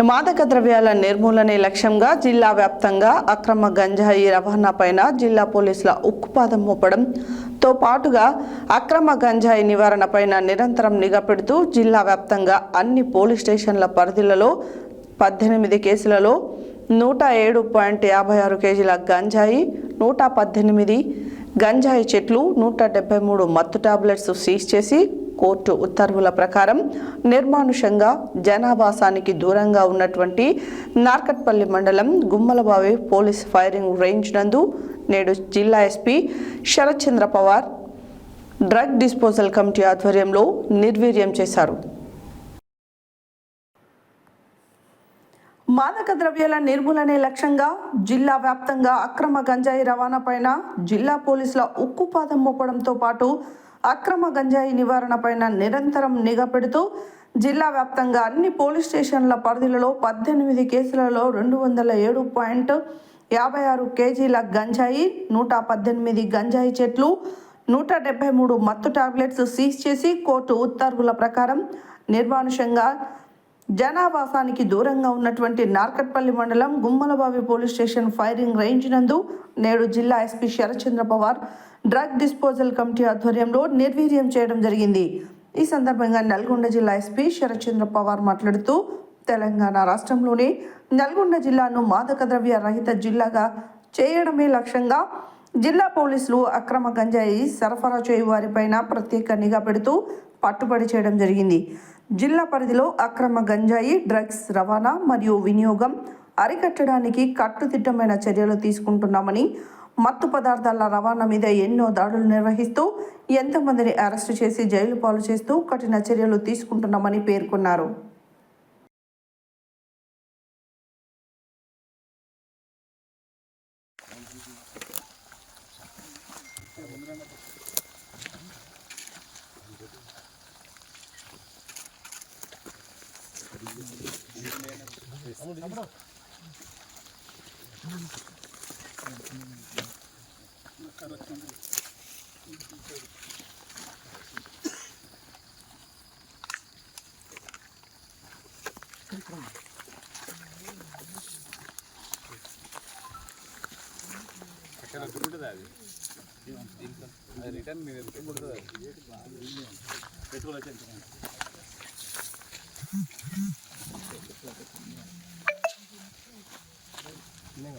మాదక ద్రవ్యాల నిర్మూలనే లక్ష్యంగా జిల్లా వ్యాప్తంగా అక్రమ గంజాయి రవాణాపైన జిల్లా పోలీసుల ఉక్కుపాదం మోపడంతో పాటుగా అక్రమ గంజాయి నివారణపైన నిరంతరం నిఘా పెడుతూ జిల్లా వ్యాప్తంగా అన్ని పోలీస్ స్టేషన్ల పరిధిలలో పద్దెనిమిది కేసులలో నూట ఏడు పాయింట్ యాభై ఆరు కేజీల గంజాయి నూట పద్దెనిమిది గంజాయి చెట్లు నూట డెబ్బై మూడు మత్తు టాబ్లెట్స్ సీజ్ చేసి కోర్టు ఉత్తర్వుల ప్రకారం నిర్మానుషంగా జనావాసానికి దూరంగా ఉన్నటువంటి నార్కట్పల్లి మండలం గుమ్మలబావి పోలీస్ ఫైరింగ్ రేంజ్ నందు నేడు జిల్లా SP Sarathchandra Pawar drug disposal committee ఆధ్వర్యంలో నిర్వీర్యం చేశారు. మాదక ద్రవ్యాల నిర్మూలనే లక్ష్యంగా జిల్లా వ్యాప్తంగా అక్రమ గంజాయి రవాణాపైన జిల్లా పోలీసుల ఉక్కుపాదం మోపడంతో పాటు అక్రమ గంజాయి నివారణపైన నిరంతరం నిఘా పెడుతూ జిల్లా వ్యాప్తంగా అన్ని పోలీస్ స్టేషన్ల పరిధిలలో పద్దెనిమిది కేసులలో రెండు వందల ఏడు పాయింట్ యాభై ఆరు కేజీల గంజాయి నూట పద్దెనిమిది గంజాయి చెట్లు నూట డెబ్బై మూడు మత్తు టాబ్లెట్స్ సీజ్ చేసి కోర్టు ఉత్తర్వుల ప్రకారం నిర్మానుషంగా జనావాసానికి దూరంగా ఉన్నటువంటి నార్కట్పల్లి మండలం Gummalabavi police station firing range నందు నేడు జిల్లా SP Sarathchandra Pawar drug disposal committee ఆధ్వర్యంలో నిర్వీర్యం చేయడం జరిగింది. ఈ సందర్భంగా నల్గొండ జిల్లా ఎస్పీ శరత్చంద్ర పవార్ మాట్లాడుతూ తెలంగాణ రాష్ట్రంలోని నల్గొండ జిల్లాను మాదక ద్రవ్య రహిత జిల్లాగా చేయడమే లక్ష్యంగా జిల్లా పోలీసులు అక్రమ గంజాయి సరఫరా చేయు వారిపైన ప్రత్యేక నిఘా పెడుతూ పట్టుబడి చేయడం జరిగింది. జిల్లా పరిధిలో అక్రమ గంజాయి డ్రగ్స్ రవాణా మరియు వినియోగం అరికట్టడానికి కట్టుదిట్టమైన చర్యలు తీసుకుంటున్నామని మత్తు పదార్థాల రవాణా మీద ఎన్నో దాడులు నిర్వహిస్తూ ఎంతమందిని అరెస్టు చేసి జైలు పాలు చేస్తూ కఠిన చర్యలు తీసుకుంటున్నామని పేర్కొన్నారు. రిటర్న్ మీరు ఎప్పుడు పెట్టుకోవచ్చు